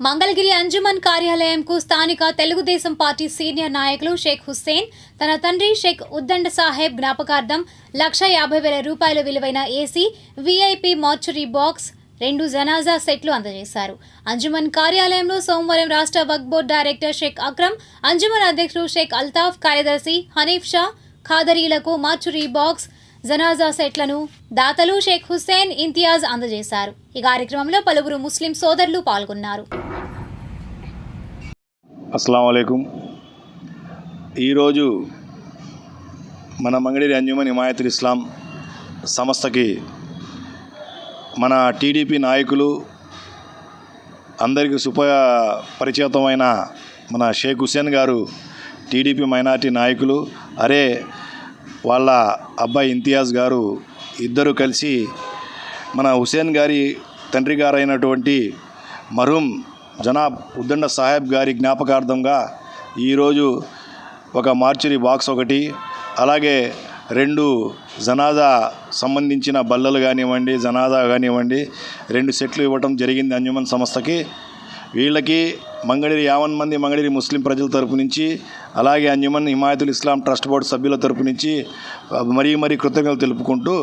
మంగళగిరి అంజుమన్ కార్యాలయంకు స్థానిక Telugu Desam party senior నాయకులు షేక్ హుస్సేన్ తన తండ్రి షేక్ ఉద్దండ సాహెబ్ జ్ఞాపకార్థం లక్ష యాభై వేల రూపాయల విలువైన ఏసీ వీఐపీ మార్చురీ బాక్స్ రెండు జనాజా సెట్లు అందజేశారు. అంజుమన్ కార్యాలయంలో సోమవారం రాష్ట్ర వక్ బోర్డు డైరెక్టర్ షేక్ అక్రమ్ అంజుమన్ అధ్యక్షుడు షేక్ అల్తాఫ్ కార్యదర్శి హనీఫ్ షా ఖాదరీలకు మార్చురీ బాక్స్ జనాజా సెట్లను దాతలు షేక్ హుస్సేన్ ఇంతియాజ్ అందజేశారు. ఈ కార్యక్రమంలో పలువురు ముస్లిం సోదరులు పాల్గొన్నారు. అస్సలం అయికం ఈరోజు మన మంగళగిరి అంజుమన్ హిమాయతుల్ ఇస్లాం సంస్థకి మన టీడీపీ నాయకులు అందరికీ సుప పరిచితమైన మన షేక్ హుస్సేన్ గారు టీడీపీ మైనార్టీ నాయకులు అరే వాళ్ళ అబ్బాయి ఇంతియాజ్ గారు ఇద్దరు కలిసి మన హుసేన్ గారి తండ్రి గారైనటువంటి మరూం జనాబ్ ఉద్దండ సాహెబ్ గారి జ్ఞాపకార్థంగా ఈరోజు ఒక మార్చురీ బాక్స్ ఒకటి అలాగే రెండు జనాదా సంబంధించిన బల్లలు కానివ్వండి జనాదా కానివ్వండి రెండు సెట్లు ఇవ్వటం జరిగింది అంజుమన్ సంస్థకి. వీళ్ళకి మంగళగిరి యావన్ మంది మంగళగిరి ముస్లిం ప్రజల తరపు నుంచి అలాగే అంజుమన్ హిమాయతుల్ ఇస్లాం ట్రస్ట్ బోర్డు సభ్యుల తరపు నుంచి మరీ మరీ కృతజ్ఞతలు తెలుపుకుంటూ